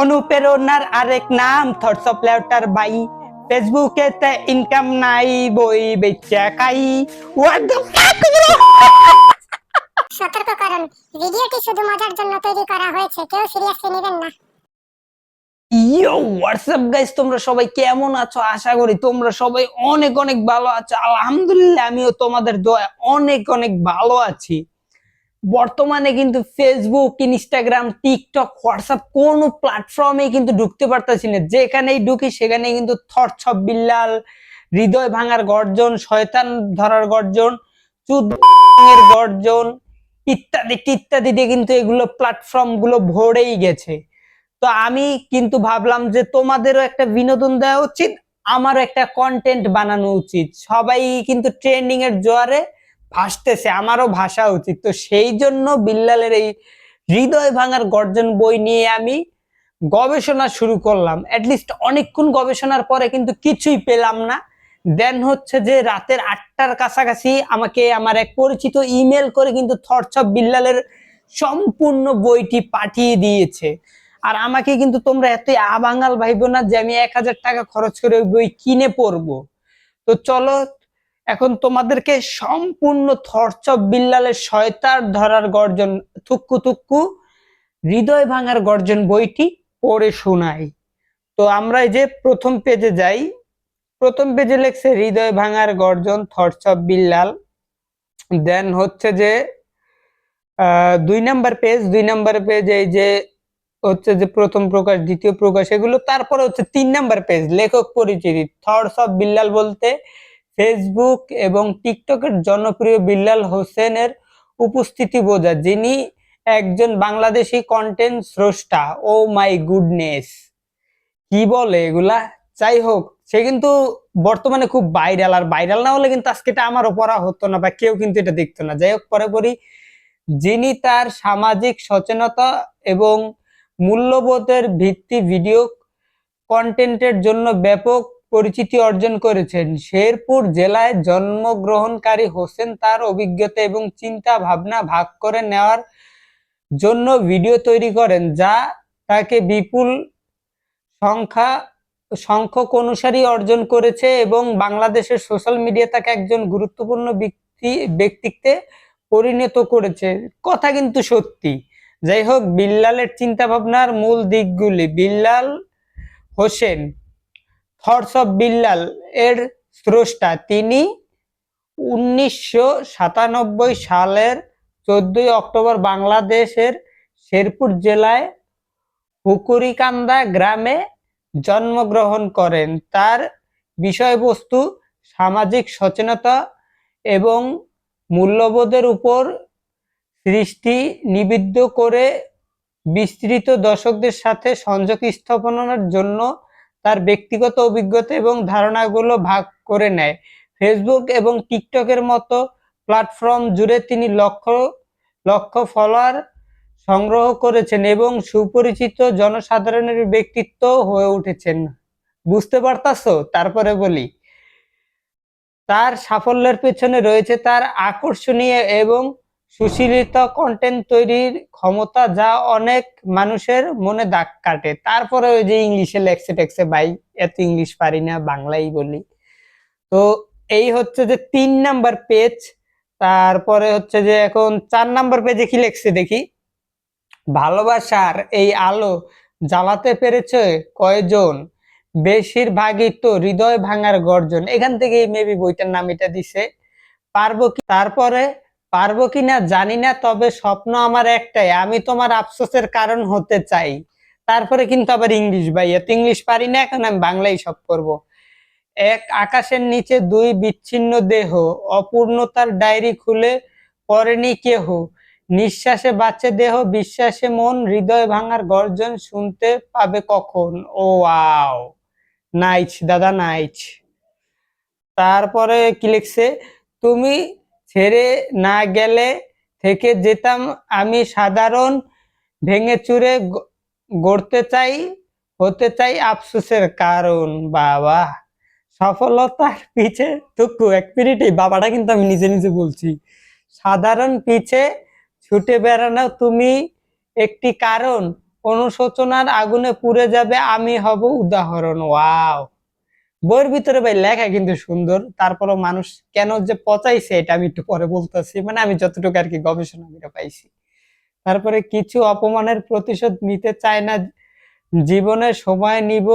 অনুপ্রেরণার আরেক নাম থটস অফ লেটার বাই ফেসবুকে তে ইনকাম নাই বই বেচা খাই। হোয়াট দ্য ফাক সতর্ককরণ ভিডিওটি শুধু মজার জন্য তৈরি করা হয়েছে কেউ সিরিয়াসলি নেবেন না। ইয়ো হোয়াটসঅ্যাপ গাইস তোমরা সবাই কেমন আছো? আশা করি তোমরা সবাই অনেক অনেক ভালো আছো। আলহামদুলিল্লাহ আমিও তোমাদের দোয়া অনেক অনেক ভালো আছি। বর্তমানে কিন্তু ফেসবুক ইনস্টাগ্রাম টিকটক হোয়াটসঅ্যাপ কোনো প্ল্যাটফর্মে কিন্তু ঢুকতে পারতেছি না। যেখানেই ঢুকি সেখানে কিন্তু থরছপ বিল্লাল হৃদয় ভাঙার গর্জন, শয়তান ধরার গর্জন, চুদ এর গর্জন, ইত্যাদি ইত্যাদি দিয়ে কিন্তু এগুলো প্ল্যাটফর্মগুলো ভরেই গেছে। তো আমি কিন্তু ভাবলাম যে তোমাদেরও একটা বিনোদন দেওয়া উচিত, আমারও একটা কন্টেন্ট বানানো উচিত। সবাই কিন্তু ট্রেন্ডিং এর জোয়ারে ভাসতেছে, আমারও ভাষা উচিত। তো সেই জন্য বিল্লালের এই হৃদয় ভাঙার গর্জন বই নিয়ে আমি গবেষণা শুরু করলাম। লিস্ট অনেকক্ষণ গবেষণার পরে কিন্তু কিছুই পেলাম না। দেন হচ্ছে যে রাতের আটটার কাছাকাছি আমাকে আমার এক পরিচিত ইমেল করে কিন্তু থরছপ বিল্লালের সম্পূর্ণ বইটি পাঠিয়ে দিয়েছে। আর আমাকে কিন্তু তোমরা এতই আবাঙ্গাল ভাইবো না যে আমি এক হাজার টাকা খরচ করে ওই বই কিনে পড়ব। তো চলো এখন তোমাদেরকে সম্পূর্ণ থরচপ বিল্লালের শয়তার ধরার গর্জন থুক্কু থুক্কু হৃদয় ভাঙার গর্জন বইটি পড়ে শোনাই। তো আমরা যে প্রথম পেজে যাই, প্রথম পেজে লেখছে হৃদয় ভাঙার গর্জন, থরচপ বিল্লাল। দেন হচ্ছে যে দুই নাম্বার পেজ, দুই নাম্বার পেজ এই যে হচ্ছে যে প্রথম প্রকাশ, দ্বিতীয় প্রকাশ, এগুলো তারপরে হচ্ছে তিন নাম্বার পেজ, লেখক পরিচিতি থটস অফ বিল্লাল বলতে ফেসবুক এবং টিকটকের জনপ্রিয় বিল্লাল হোসেনের উপস্থিতি বোঝা যিনি একজন বাংলাদেশি কন্টেন্ট স্রষ্টা। ও মাই গুডনেস কি বলে এগুলা? যাই হোক, সে কিন্তু বর্তমানে খুব ভাইরাল আর ভাইরাল না হলে কিন্তু আজকে এটা আমারও পড়া হতো না বা কেউ কিন্তু এটা দেখতো না। যাই হোক, পরে পরি যিনি তার সামাজিক সচেতনতা এবং মূল্যবোধের ভিত্তি ভিডিও কন্টেন্টের জন্য ব্যাপক পরিচিতি অর্জন করেছেন। শেরপুর জেলায় জন্মগ্রহণকারী হোসেন তার অভিজ্ঞতা এবং চিন্তা ভাবনা ভাগ করে নেওয়ার জন্য ভিডিও তৈরি করেন, যা তাকে বিপুল সংখ্যা, সংখ্যক অনুসারী অর্জন করেছে এবং বাংলাদেশের সোশ্যাল মিডিয়া তাকে একজন গুরুত্বপূর্ণ ব্যক্তি, ব্যক্তিত্বে পরিণত করেছে। কথা কিন্তু সত্যি। যাই হোক, বিল্লালের চিন্তা ভাবনার মূল দিকগুলি। বিল্লাল হোসেন থটস অফ বিল্লাল এর স্রষ্টা। তিনি উনিশশো সাতানব্বই সালের চোদ্দই অক্টোবর বাংলাদেশের শেরপুর জেলায় হুকুরিকান্দা গ্রামে জন্মগ্রহণ করেন। তার বিষয়বস্তু সামাজিক সচেতনতা এবং মূল্যবোধের উপর সৃষ্টি নিবিদ্ধ করে বিস্তৃত দর্শকদের সাথে সংযোগ স্থাপনের জন্য তার ব্যক্তিগত অভিজ্ঞতা এবং ধারণাগুলো ভাগ করে নেয়। ফেসবুক এবং টিকটকের মতো প্ল্যাটফর্ম জুড়ে তিনি লক্ষ লক্ষ ফলোয়ার সংগ্রহ করেছেন এবং সুপরিচিত জনসাধারণের ব্যক্তিত্ব হয়ে উঠেছেন। বুঝতে পারতাছো? তারপরে বলি। তার সাফল্যের পেছনে রয়েছে তার আকর্ষণীয় এবং সুশীলিত কন্টেন্ট তৈরির ক্ষমতা যা অনেক মানুষের মনে দাগ কাটে। তারপরে ওই যে ইংলিশে লেখছে টেক্সে ভাই, এত ইংলিশ পারি না, বাংলাই বলি। তো এই হচ্ছে যে তিন নাম্বার পেজ তারপরে হচ্ছে যে এখন চার নাম্বার পেজে কি লেখছে দেখি? ভালোবাসার এই আলো জ্বালাতে পেরেছে কয়জন? বেশিরভাগই তো হৃদয় ভাঙার গর্জন। এখান থেকে মেবি বইটার নাম এটা দিছে। পারব কি? তারপরে পারব কিনা জানি না, তবে স্বপ্ন আমার একটাই, আমি তোমার আফসোসের কারণ হতে চাই। তারপরে কিন্তু আবার ইংলিশ ভাই, এত ইংলিশ পারি না, এখন আমি বাংলাই সব করব। এক আকাশের নিচে দুই বিচ্ছিন্ন দেহ, অপূর্ণতার ডায়েরি খুলে পড়েনি কেহ। নিঃশ্বাসে বাঁচে দেহ, বিশ্বাসে মন, হৃদয় ভাঙার গর্জন শুনতে পাবে কখন? ও আও নাইচ দাদা, নাইচ। তারপরে কি লিখছে? তুমি ছেড়ে না গেলে থেকে যেতাম আমি সাধারণ ভেঙে চুরে গড়তে চাই, হতে চাই আফসোসের কারণ। বাবা, সফলতার পিছে, টুকু, এক মিনিট বাবাটা কিন্তু আমি নিজে নিজে বলছি। সাধারণ পিছে ছুটে বেড়ানো তুমি একটি কারণ। অনুশোচনার আগুনে পুড়ে যাবে, আমি হব উদাহরণ। ওয়াও! বইয়ের ভিতরে ভাই লেখা কিন্তু সুন্দর, তারপরও মানুষ কেন যে পচাইছে এটা আমি একটু পরে বলতেছি মানে আমি যতটুকু আর কি গবেষণা করে পাইছি। তারপরে কিছু অপমানের প্রতিশোধ নিতে চায় না, জীবনে সময় নিব,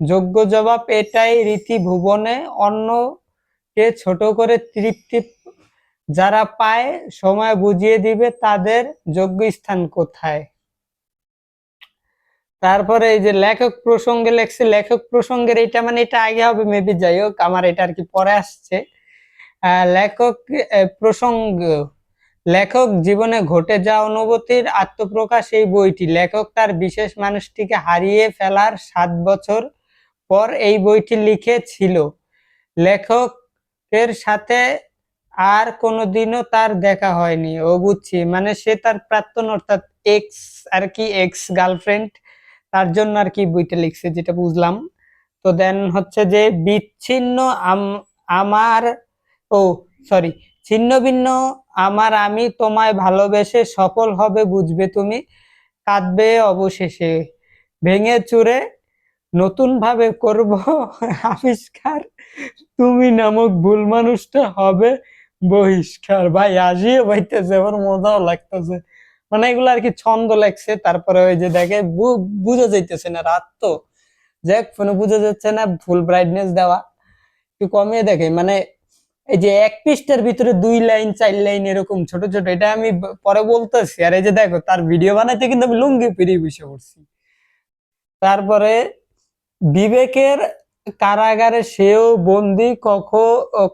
যোগ্য জবাব এটাই রীতি ভুবনে, অন্যকে ছোট করে তৃপ্তি যারা পায়, সময় বুঝিয়ে দিবে তাদের যোগ্য স্থান কোথায়? তারপরে এই যে লেখক প্রসঙ্গে লেখছে, লেখক প্রসঙ্গের এটা মানে এটা আগে হবে মেবি যাই হোক, আমার এটা আর কি পরে আসছে। লেখক প্রসঙ্গ, লেখক জীবনে ঘটে যাওয়া অনুভূতির আত্মপ্রকাশ এই বইটি। লেখক তার বিশেষ মানুষটিকে হারিয়ে ফেলার সাত বছর পর এই বইটি লিখেছিল। লেখকের সাথে আর কোনোদিনও তার দেখা হয়নি। ও বুঝছি মানে সে তার প্রাক্তন, অর্থাৎ এক্স আর কি এক্স গার্লফ্রেন্ড তার জন্য আর কি বইটা লিখছে, যেটা বুঝলাম। তো দেন হচ্ছে যে বিচ্ছিন্ন আম- আমার, ও সরি ছিন্ন ভিন্ন আমার আমি তোমায় ভালোবেসে সফল হবে বুঝবে তুমি। কাঁদবে অবশেষে, ভেঙে চুরে নতুন ভাবে করব আবিষ্কার। তুমি নামক ভুল মানুষটা হবে বহিষ্কার। ভাই আসিও পাইতেছে আমার মজাও লাগতেছে। মানে এগুলো আর কি ছন্দ লাগছে তারপরে ওই যে দেখে বুঝা যাইতেছে না, রাত তো। যাক ফোনে বুঝা যাচ্ছে না ফুল ব্রাইটনেস দেওয়া। একটু কমিয়ে দেখে মানে এই যে এক পৃষ্ঠার ভিতরে দুই লাইন, চার লাইন এরকম ছোট ছোট, এটা আমি পরে বলতেছি। আর এই যে দেখো, তার ভিডিও বানাইতে কিন্তু আমি লুঙ্গি পেরিয়ে বসে পড়ছি। তারপরে বিবেকের কারাগারে সেও বন্দি, কখ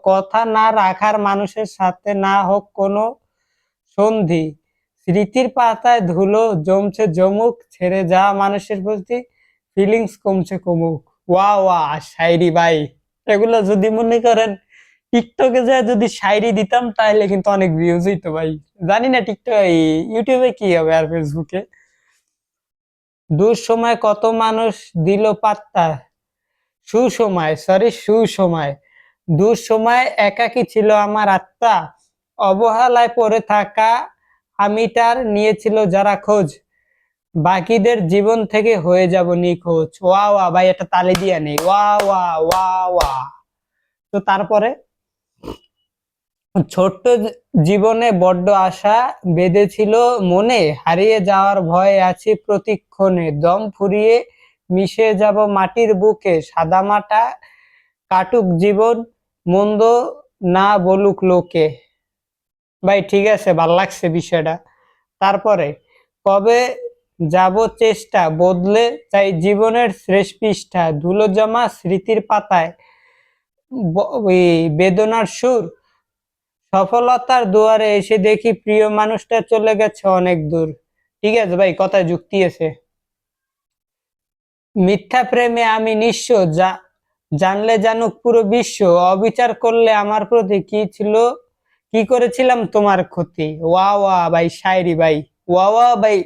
কথা না রাখার মানুষের সাথে না হোক কোনো সন্ধি। স্মৃতির পাতায় ধুলো জমছে জমুক ছেড়ে যাওয়া মানুষের প্রতি ফিলিংস কমছে কমুক। ওয়া ওয়া শায়রি ভাই, এগুলো যদি মনে করেন টিকটকে যায় যদি শায়রি দিতাম তাহলে কিন্তু অনেক ভিউজ হইতো ভাই। জানি না টিকটক ইউটিউবে কি হবে আর ফেসবুকে দুঃসময় কত মানুষ দিল পাত্তা? সুসময় সরি সুসময়। দুঃসময় একাকী ছিল আমার আত্মা। অবহেলায় পড়ে থাকা আমিটার নিয়েছিল যারা খোঁজ। বাকিদের জীবন থেকে হয়ে যাব নিখোঁজ। ওয়া ওয়া ভাই এটা তালে দিয়া নেই ওয়া ওয়া ওয়া ওয়া তো তারপরে ছোট্ট জীবনে বড্ড আশা বেঁধেছিল মনে। হারিয়ে যাওয়ার ভয় আছি প্রতিক্ষণে। দম ফুরিয়ে মিশে যাব মাটির বুকে। সাদামাটা কাটুক জীবন, মন্দ না বলুক লোকে। ভাই, ঠিক আছে, ভালো লাগছে বিষয়টা। তারপরে, কবে যাব চেষ্টা বদলে চাই জীবনের শেষ পৃষ্ঠা? ধুলো জমা স্মৃতির পাতায় বেদনার সুর। সফলতার দুয়ারে এসে দেখি প্রিয় মানুষটা চলে গেছে অনেক দূর। ঠিক আছে ভাই, কথায় যুক্তি আছে। মিথ্যা প্রেমে আমি নিঃস্ব, যা, জানলে জানুক পুরো বিশ্ব। অবিচার করলে আমার প্রতি কি ছিল কি করেছিলাম? তোমার ক্ষতি। ওয়া ওয়া ভাই শায়রি ভাই। ওয়া ওয়া ভাই।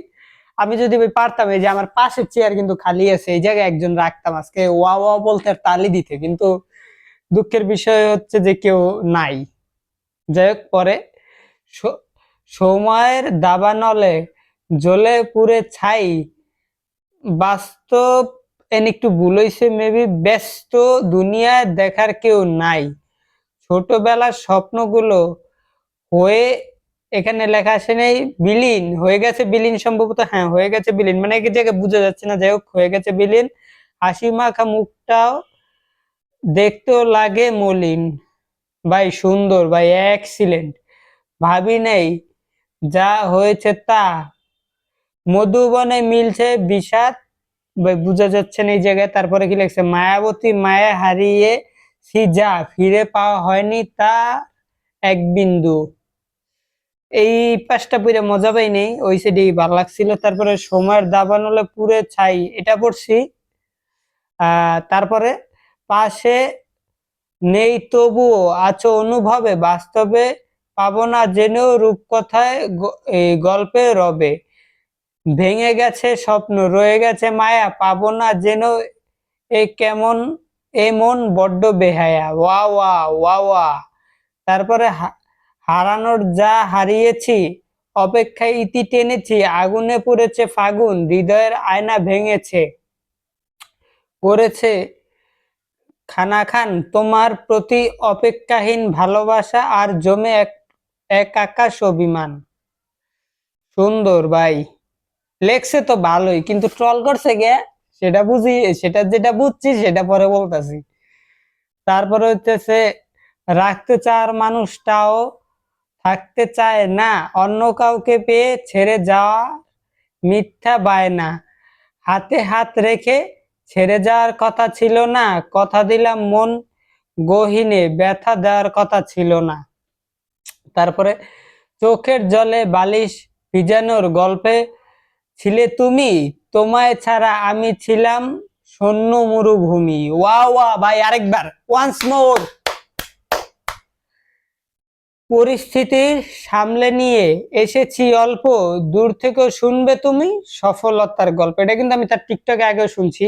আমি যদি ভাই পারতাম, এই যে আমার পাশের চেয়ার কিন্তু খালি আছে, এই জায়গায় একজন রাখতাম। আজকে ওয়া ওয়া বলতে তালি দিতে, কিন্তু দুঃখের বিষয় হচ্ছে যে কেউ নাই। যাই হোক, পরে সময়ের দাবানলে জ্বলে পুড়ে ছাই। বাস্তব এন একটু ভুল মেবি ব্যস্ত দুনিয়ায় দেখার কেউ নাই। ছোটবেলার স্বপ্নগুলো হয়ে এখানে লেখা আসে নেই বিলীন। হয়ে গেছে বিলীন সম্ভবত হ্যাঁ হয়ে গেছে বিলীন। মানে এক জায়গায় বোঝা যাচ্ছে না, যাই হোক, হয়ে গেছে বিলীন। হাসি মাখা মুখটাও দেখতেও লাগে মলিন। ভাই, সুন্দর, ভাই এক্সিলেন্ট ভাবি নেই যা হয়েছে তা। মধুবনে মিলছে বিষাদ। ভাই, বোঝা যাচ্ছে না এই জায়গায়। তারপরে কি লিখছে? মায়াবতী মায়া হারিয়ে সি যা, ফিরে পাওয়া হয়নি তা এক বিন্দু। এই পাঁচটা পড়ে মজা পাই নেই, ওই সাইডে ভালো লাগছিল। তারপরে সময়ের দাবানলে পুরে ছাই, এটা পড়ছি। তারপরে পাশে নেই তবুও, আছো অনুভবে, বাস্তবে পাবো না জেনেও রূপকথায় গল্পে রবে। ভেঙে গেছে স্বপ্ন, রয়ে গেছে মায়া, পাবো না যেন এ কেমন, এ মন বড্ড বেহায়া। ওয়া ওয়া ওয়া ওয়া। তারপরে হারানোর যা হারিয়েছি, অপেক্ষায় ইতি টেনেছি, আগুনে পড়েছে ফাগুন, হৃদয়ের আয়না ভেঙেছে। করেছে খানা খান তোমার প্রতি অপেক্ষাহীন ভালোবাসা আর জমে এক এক আকাশ অভিমান। সুন্দর ভাই, লেখছে তো ভালোই, কিন্তু ট্রল করছে গে সেটা বুঝি, সেটা যেটা বুঝছি, সেটা পরে বলতেছি। তারপরে হচ্ছে রাখতে চার মানুষটাও থাকতে চায় না, অন্য কাউকে পেয়ে ছেড়ে যাওয়া মিথ্যা বায়না। হাতে হাত রেখে ছেড়ে যাওয়ার কথা ছিল না, কথা দিলাম মন গহিনে, ব্যথা দেওয়ার কথা ছিল না। তারপরে চোখের জলে বালিশ ভিজানোর গল্পে ছিলে তুমি, তোমায় ছাড়া আমি ছিলাম শূন্য মরুভূমি ওয়া ওয়া ভাই, আরেকবার ওয়ান্স মোর পরিস্থিতি সামলে নিয়ে এসেছি অল্প, দূর থেকেও শুনবে তুমি সফলতার গল্প। এটা কিন্তু আমি তার টিকটকে আগেও শুনছি।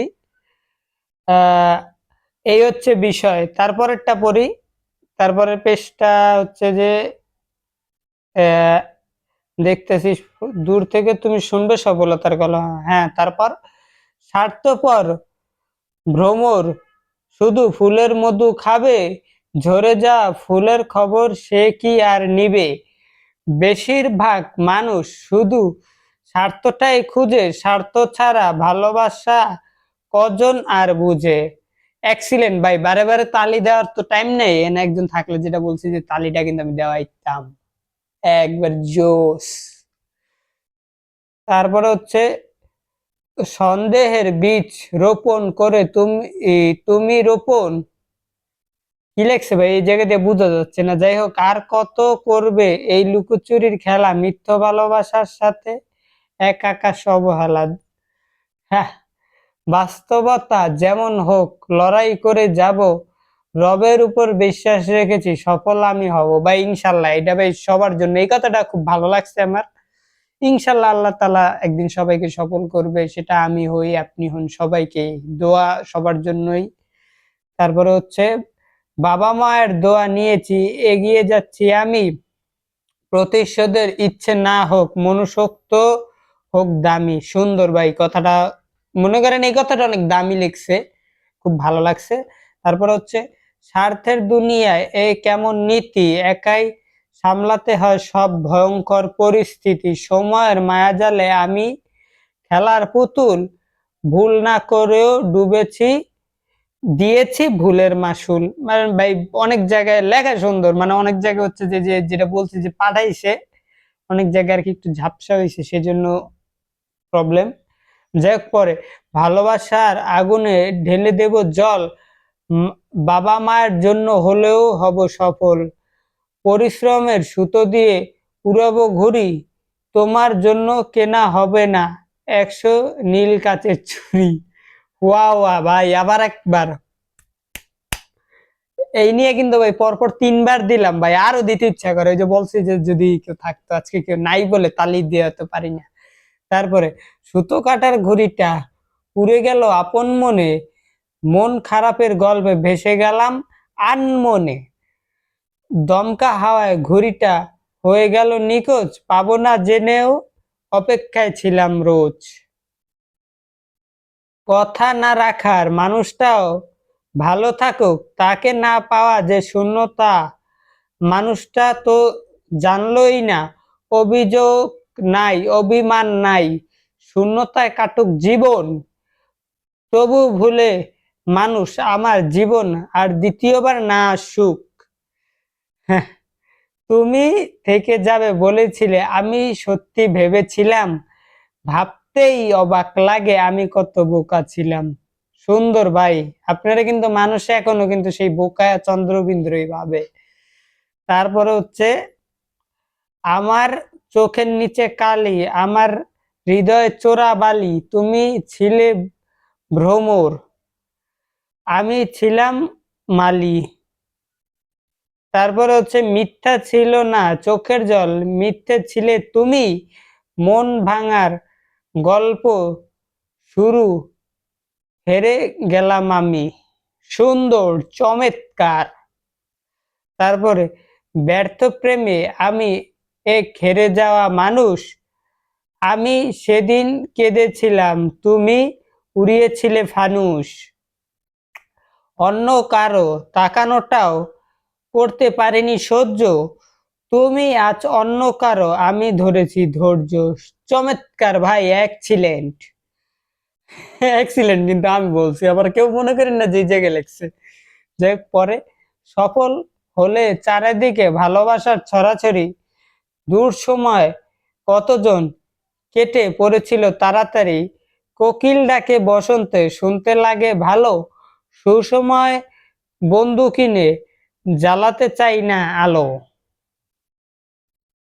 এই হচ্ছে বিষয়। তারপরেরটা পড়ি। তারপরের পেজটা হচ্ছে যে দেখতেছি, দূর থেকে তুমি শুনবে সফলতার গল্প। হ্যাঁ তারপর স্বার্থপর ভ্রমর শুধু ফুলের মধু খাবে ঝরে যা ফুলের খবর সে কি আর নিবে? বেশিরভাগ মানুষ শুধু স্বার্থটাই খুঁজে, স্বার্থ ছাড়া ভালোবাসা কজন আর বুঝে? এক্সিলেন্ট ভাই, বারে বারে তালি দেওয়ার তো টাইম নেই। এনে একজন থাকলে যেটা বলছি যে তালিটা কিন্তু আমি দেওয়াইতাম একবার জোস তারপরে হচ্ছে, সন্দেহের বীজ রোপণ করে তুমি তুমি রোপণ কি ভাই? এই জায়গা দিয়ে বোঝা যাচ্ছে না। যাই হোক, আর কত করবে এই লুকোচুরির খেলা? মিথ্য ভালোবাসার সাথে এক আকাশ অবহেলা। হ্যাঁ বাস্তবতা যেমন হোক, লড়াই করে যাব, রবের উপর বিশ্বাস রেখেছি, সফল আমি হব। বা ইনশাল্লাহ, এটা ভাই সবার জন্য। এই কথাটা খুব ভালো লাগছে আমার। ইনশাল্লাহ আল্লাহ তালা একদিন সবাইকে সফল করবে, সেটা আমি হই, আপনি হন সবাইকে। দোয়া সবার জন্যই। তারপরে হচ্ছে বাবা মায়ের দোয়া নিয়েছি, এগিয়ে যাচ্ছি আমি। প্রতিশোধের ইচ্ছে না হোক, মনুষ্যত্ব হোক দামি, সুন্দর ভাই, কথাটা, মনে করেন এই কথাটা অনেক দামি লিখছে, খুব ভালো লাগছে। তারপর হচ্ছে, স্বার্থের দুনিয়ায় এই কেমন নীতি, একাই সামলাতে হয় সব ভয়ঙ্কর পরিস্থিতি, সময়ের মায়াজালে আমি খেলার পুতুল, ভুল না করেও ডুবেছি দিয়েছি ভুলের মাসুল। মানে ভাই, অনেক জায়গায় লেখা সুন্দর। মানে অনেক জায়গায় হচ্ছে যে যে, যেটা বলছে যে, পাঠাইছে, অনেক জায়গায় আর কি একটু ঝাপসা হয়েছে সেজন্য প্রবলেম যাই হোক, পরে। ভালোবাসার আগুনে ঢেলে দেব জল। বাবা মায়ের জন্য হলেও হব সফল। পরিশ্রমের সুতো দিয়ে উড়াবো ঘুরি তোমার জন্য কেনা হবে না। একশো নীল কাচের চুড়ি ওয়া ওয়া ভাই, আবার একবার। এই নিয়ে কিন্তু ভাই পরপর তিনবার দিলাম ভাই, আরও দিতে ইচ্ছা করে। ওই যে বলছি যে যদি কেউ থাকতো, আজকে কেউ নাই বলে তালি দিয়ে তো পারি না। তারপরে, সুতো কাটার ঘড়িটা উড়ে গেল আপন মনে, মন খারাপের গল্পে ভেসে গেলাম আন মনে। দমকা হাওয়ায় ঘড়িটা হয়ে গেল নিখোঁজ, পাবো না জেনেও অপেক্ষায় ছিলাম রোজ। কথা না রাখার মানুষটাও ভালো থাকুক তাকে না পাওয়া যে শূন্যতা মানুষটা তো জানলই না। অভিযোগ নাই অভিমান নাই শূন্যতায় কাটুক জীবন। তবু ভুলে মানুষ আমার জীবন আর দ্বিতীয়বার না আসুক। হ্যাঁ, তুমি থেকে যাবে বলেছিলে আমি সত্যি ভেবেছিলাম ভাবতেই অবাক লাগে আমি কত বোকা ছিলাম। সুন্দর ভাই, আপনারা কিন্তু মানুষ, এখনও কিন্তু সেই বোকা চন্দ্রবিন্দুই ভাবে। তারপরে হচ্ছে, আমার চোখের নিচে কালি, আমার হৃদয়ে চোরা বালি, তুমি ছিলে ভ্রমর, আমি ছিলাম মালি। তারপরে হচ্ছে, মিথ্যা ছিল না চোখের জল, মিথ্যে ছিলে তুমি, মন ভাঙার গল্প শুরু। হেরে গেলাম আমি, সুন্দর, চমৎকার। তারপরে ব্যর্থ প্রেমে আমি এক হেরে যাওয়া মানুষ। আমি সেদিন কেঁদেছিলাম, তুমি উড়িয়েছিলে ফানুস অন্য কারও তাকানোটাও করতে পারিনি সহ্য। তুমি আজ অন্য কারও, আমি ধরেছি ধৈর্য। চমৎকার ভাই এক্সিলেন্ট এক্সিলেন্ট কিন্তু আমি বলছি, আবার কেউ মনে করেন না যে জায়গায় লেখছে। যাই পরে সফল হলে চারিদিকে ভালোবাসার ছড়াছড়ি, দূর সময় কতজন কেটে পড়েছিল তাড়াতাড়ি, কোকিল ডাকে বসন্তে শুনতে লাগে ভালো, সুসময় বন্ধু কিনে জ্বালাতে চাই না আলো।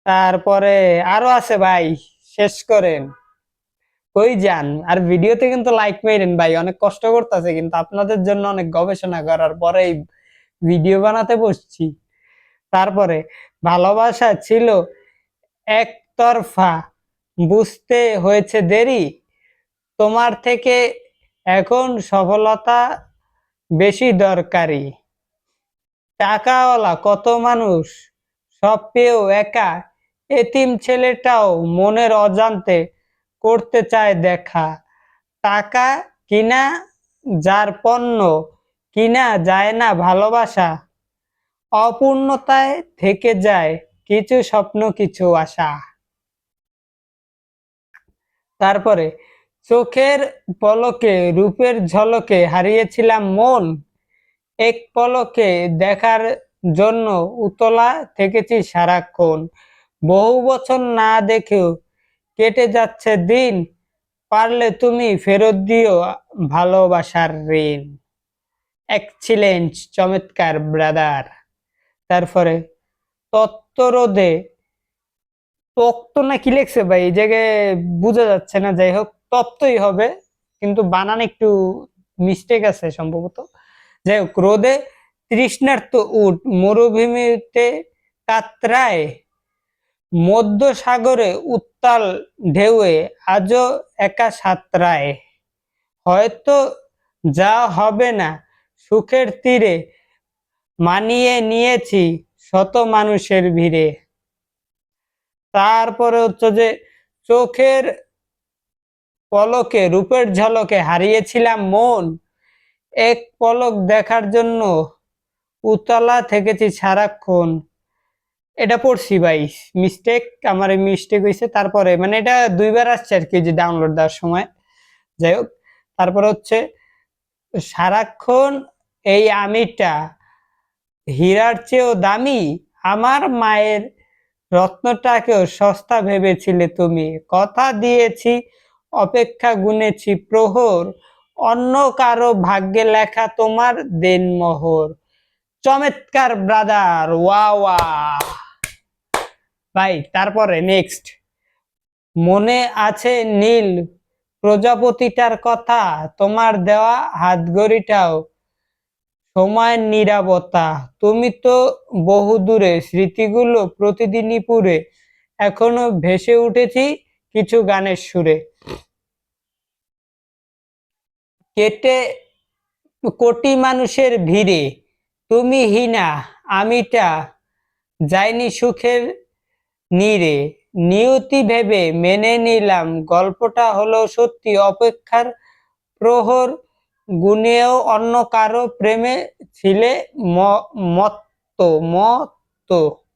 তারপরে আরও আছে ভাই। শেষ করেন। কই যান? আর ভিডিওতে কিন্তু লাইক মেরেন ভাই, অনেক কষ্ট করতেছে কিন্তু আপনাদের জন্য অনেক গবেষণা করার পরে ভিডিও বানাতে বসছি। তারপরে, ভালোবাসা ছিল একতরফা, বুঝতে হয়েছে দেরি। তোমার থেকে এখন সফলতা বেশি দরকারি। টাকাওয়ালা কত মানুষ, সব পেয়েও একা। এতিম ছেলেটাও মনের অজান্তে করতে চায় দেখা। টাকা কিনা যার পণ্য, কিনা যায় না ভালোবাসা। অপূর্ণতায় থেকে যায় কিছু স্বপ্ন, কিছু আশা। তারপরে, চোখের পলকে, রূপের ঝলকে হারিয়েছিলাম মন। এক পলকে দেখার জন্য উতলা থেকেছি সারাক্ষণ। বহু বছর না দেখেও কেটে যাচ্ছে দিন, পারলে তুমি ফেরত দিও ভালোবাসার ঋণ। এক্সিলেন্ট চমৎকার ব্রাদার তারপরে তত্ত্বরোধে, তত্ত্ব না কি লেখছে ভাই? এই জায়গায় বোঝা যাচ্ছে না, যাই হোক, তত্ত্বই হবে, কিন্তু বানান একটু মিস্টেক আছে সম্ভবত। যাই হোক রোদে তৃষ্ণার্ত উঠ মরুভূমিতে কাতরায় মধ্য সাগরে উত্তাল ঢেউয়ে আজও একা সাঁতরায়। হয়তো যা হবে না, সুখের তীরে মানিয়ে নিয়েছি শত মানুষের ভিড়ে। তারপরে হচ্ছে যে চোখের পলকে, রূপের ঝলকে হারিয়েছিলাম মন। এক পলক দেখার জন্য উতলা থেকেছি সারাক্ষণ। এটা পড়ছি ভাই। মিস্টেক আমার মিস্টেক হয়েছে তারপরে মানে এটা দুইবার আসছে আর কি যে ডাউনলোড দেওয়ার সময়। যাই হোক, তারপরে হচ্ছে, সারাক্ষণ এই আমিটা হীরার চেয়েও দামি? আমার মায়ের রত্নটাকেও সস্তা ভেবেছিলে তুমি। কথা দিয়েছি, অপেক্ষা গুনেছি, প্রহর। অন্য কারও ভাগ্যে লেখা তোমার দেনমোহর। চমৎকার ব্রাদার ওয়া ওয়া ভাই, তারপরে নেক্সট মনে আছে নীল প্রজাপতিটার কথা, তোমার দেওয়া হাতঘড়িটাও। সময়ের নিরাপত্তা, তুমি তো বহু দূরে, স্মৃতিগুলো প্রতিদিনই পুরে। এখনও ভেসে উঠেছি কিছু গানের সুরে। কেটে, কোটি মানুষের ভিড়ে। তুমি হিনা, আমিটা, যাইনি সুখের নীরে নিয়তি ভেবে মেনে নিলাম, গল্পটা হলো সত্যি অপেক্ষার প্রহর। গুণেও অন্য কারও প্রেমে ছিলে মত্ত মত্ত।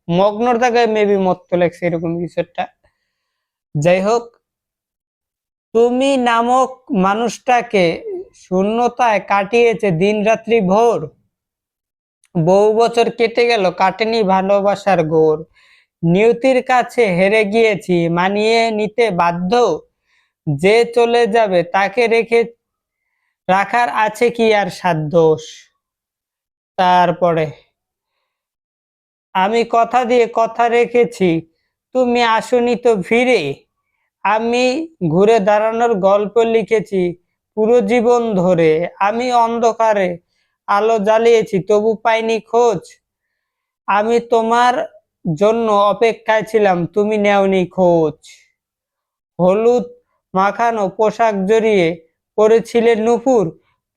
মগ্নর জায়গায় মেবি মত্ত লেগছে এরকম কিছু একটা। যাই হোক, তুমি নামক মানুষটাকে শূন্যতায় কাটিয়েছে দিন রাত্রি ভোর। বহু বছর কেটে গেল, কাটেনি ভালোবাসার ঘোর নিয়তির কাছে হেরে গিয়েছি, মানিয়ে নিতে বাধ্য যে চলে যাবে তাকে রেখে রাখার আছে কি আর সাধ্যস তারপরে, আমি কথা দিয়ে কথা রেখেছি, তুমি আসনি তো ফিরে। আমি ঘুরে দাঁড়ানোর গল্প লিখেছি, পুরো জীবন ধরে। আমি অন্ধকারে আলো জ্বালিয়েছি, তবু পাইনি খোঁজ। আমি তোমার জন্য অপেক্ষায় ছিলাম, তুমি নেওনি খোঁজ। হলুদ মাখানো পোশাক জড়িয়ে পড়েছিলে নুপুর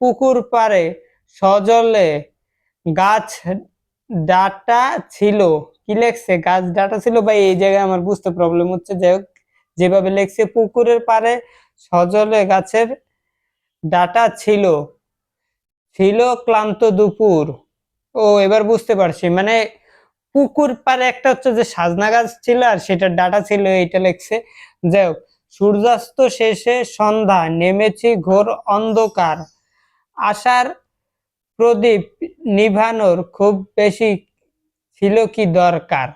পুকুর পাড়ে, সজলে গাছ ডাটা ছিল। কি লেখছে? গাছ ডাটা ছিল? ভাই, এই জায়গায় আমার বুঝতে প্রবলেম হচ্ছে। যাই হোক, যেভাবে লেখছে, পুকুরের পাড়ে সজলে গাছের ডাটা ছিল। ছিল ক্লান্ত দুপুর। ও, এবার বুঝতে পারছি। মানে পুকুর পাড়ে একটা হচ্ছে যে সাজনা গাছ ছিল আর সেটার ডাটা ছিল, এইটা লেখছে। যাই হোক, সূর্যাস্ত শেষে সন্ধ্যা, নেমেছি ঘোর অন্ধকার। আশার প্রদীপ নিভানোর খুব বেশি ছিল কি দরকার?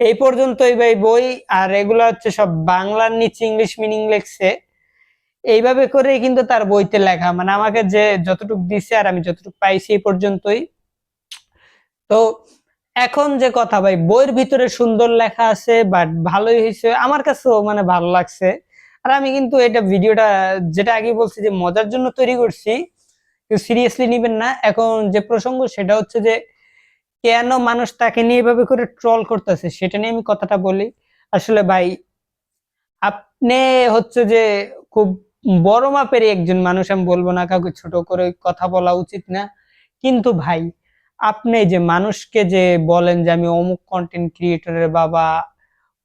এই পর্যন্তই ভাই বই, আর এগুলো হচ্ছে সব বাংলার নিচে ইংলিশ মিনিং লেখছে। এইভাবে করে কিন্তু তার বইতে লেখা। মানে আমাকে যে যতটুকু দিছে আর আমি যতটুকু পাইছি এই পর্যন্তই। তো এখন যে কথা ভাই, বইয়ের ভিতরে সুন্দর লেখা আছে বাট ভালোই হয়েছে, আমার কাছেও মানে ভালো লাগছে। আর আমি কিন্তু এটা ভিডিওটা, যেটা আগে বলছি যে মজার জন্য তৈরি করছি সিরিয়াসলি নিবেন না। এখন যে প্রসঙ্গ, সেটা হচ্ছে যে, কেন মানুষ তাকে নিয়ে এভাবে করে ট্রল করতেছে, সেটা নিয়ে আমি কথাটা বলি। আসলে ভাই, আপনি হচ্ছে যে খুব বড় মাপের একজন মানুষ, আমি বলব না কাউকে ছোট করে কথা বলা উচিত না। কিন্তু ভাই আপনি যে মানুষকে যে বলেন যে আমি অমুক কন্টেন্ট ক্রিয়েটরের বাবা,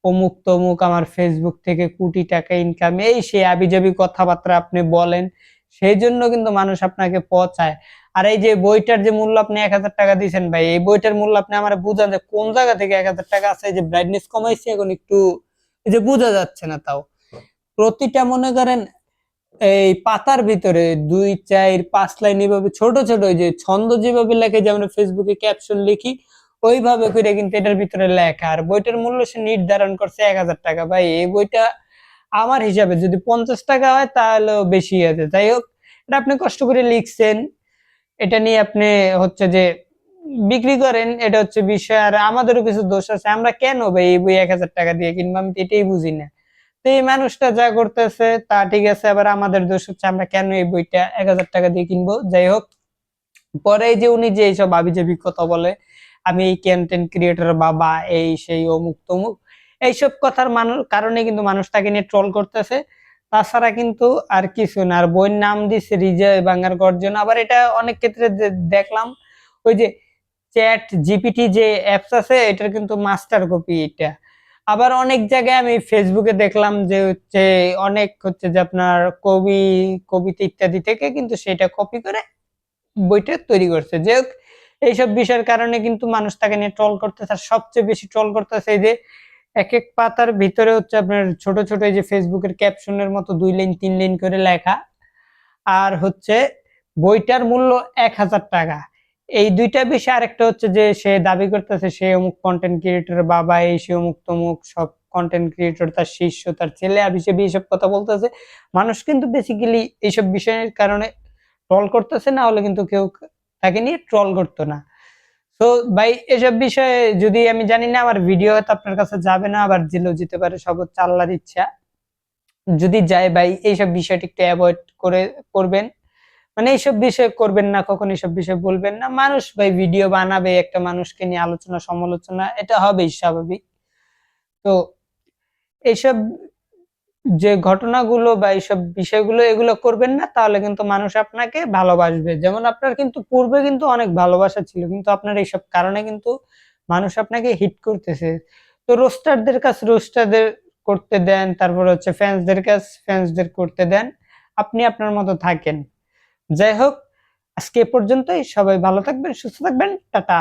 অমুক তমুক আমার ফেসবুক থেকে কোটি টাকা ইনকাম এই সে আবিজাবি কথাবার্তা আপনি বলেন, সেই জন্য কিন্তু মানুষ আপনাকে পচায়। আর এই যে বইটার যে মূল্য আপনি এক হাজার টাকা দিয়েছেন ভাই, এই বইটার মূল্য আপনি আমার বুঝান যে কোন জায়গা থেকে এক হাজার টাকা আছে যে ব্রাইটনেস কমাইছে, এখন একটু, এই যে বোঝা যাচ্ছে না তাও। প্রতিটা মনে করেন এই পাতার ভিতরে দুই, চার, পাঁচ লাইন এভাবে ছোট ছোট যে ছন্দ যেভাবে লেখে, যে আমরা ফেসবুকে ক্যাপশন লিখি, ওইভাবে করে কিন্তু এটার ভিতরে লেখা। আর বইটার মূল্য সে নির্ধারণ করছে এক হাজার টাকা। ভাই, এই বইটা আমার হিসাবে যদি পঞ্চাশ টাকা হয় তাহলে বেশি আছে। যাই হোক, এটা আপনি কষ্ট করে লিখছেন। এটা নিয়ে আপনি হচ্ছে যে বিক্রি করেন, এটা হচ্ছে বিষয়। আর আমাদেরও কিছু দোষ আছে। আমরা কেন ভাই এই বই এক হাজার টাকা দিয়ে কিনবো? আমি এটাই বুঝি না। এই মানুষটা যা করতেছে তা ঠিক আছে, আবার আমাদের দোষ হচ্ছে আমরা কেন এই বইটা এক হাজার টাকা দিয়ে কিনবো? যাই হোক, পরে যে উনি যে এইসব আবিজাবি কথা বলে, আমি এই কন্টেন্ট ক্রিয়েটর বাবা, এই সেই অমুক তমুক, এইসব কথার মানুষ কারণে কিন্তু মানুষ তাকে নিয়ে ট্রল করতেছে। তাছাড়া কিন্তু আর কিছু না, আর বইয়ের নাম দিছে রিজয় বাংলার গর্জন। আবার এটা অনেক ক্ষেত্রে দেখলাম, ওই যে চ্যাট জিপিটি যে অ্যাপস আছে, এটার কিন্তু মাস্টার কপি এটা। আবার অনেক জায়গায় আমি ফেসবুকে দেখলাম যে হচ্ছে অনেক হচ্ছে যে আপনার কবি, কবিতা ইত্যাদি থেকে কিন্তু সেটা কপি করে বইটা তৈরি করছে। যে এইসব বিষয়ের কারণে কিন্তু মানুষ তাকে নিয়ে ট্রল করতেছে। আর সবচেয়ে বেশি ট্রল করতেছে যে এক এক পাতার ভিতরে হচ্ছে আপনার ছোট ছোট এই যে ফেসবুকের ক্যাপশনের মতো দুই লাইন, তিন লাইন করে লেখা। আর হচ্ছে বইটার মূল্য এক হাজার টাকা। এই দুইটা বিষয়, আরেকটা হচ্ছে যে সে দাবি করতেছে সে অমুক কন্টেন্ট ক্রিয়েটর বাবা, এই সে অমুক তমুক সব কন্টেন্ট ক্রিয়েটর তার শিষ্য, তার ছেলে আর হিসেবে এইসব কথা বলতেছে। মানুষ কিন্তু বেসিক্যালি এইসব বিষয়ের কারণে ট্রল করতেছে, না হলে কিন্তু কেউ তাকে নিয়ে ট্রল করতো না। তো ভাই, এসব বিষয়ে যদি আমি জানি না, আমার ভিডিও হয়তো আপনার কাছে যাবে না, আবার জেলেও যেতে পারে সর্বোচ্চ আল্লাহর ইচ্ছা। যদি যায় ভাই, এইসব বিষয়টি একটু অ্যাভয়েড করে করবেন। মানে এইসব বিষয়ে করবেন না, কখন এইসব বিষয়ে বলবেন না। মানুষ ভাই ভিডিও বানাবে, একটা মানুষকে নিয়ে আলোচনা, সমালোচনা, এটা হবেই স্বাভাবিক। তো এইসব যে ঘটনাগুলো বা এইসব বিষয়গুলো এগুলো করবেন না, তাহলে কিন্তু মানুষ আপনাকে ভালোবাসবে। যেমন আপনার কিন্তু পূর্বে কিন্তু অনেক ভালোবাসা ছিল, কিন্তু আপনার এইসব কারণে কিন্তু মানুষ আপনাকে হিট করতেছে। তো রোস্টারদের কাছে রোস্টারদের করতে দেন, তারপর হচ্ছে ফ্যান্সদের কাছে ফ্যান্সদের করতে দেন। আপনি আপনার মতো থাকেন। যাই হোক আজকে পর্যন্তই। সবাই ভালো থাকবেন সুস্থ থাকবেন। টাটা।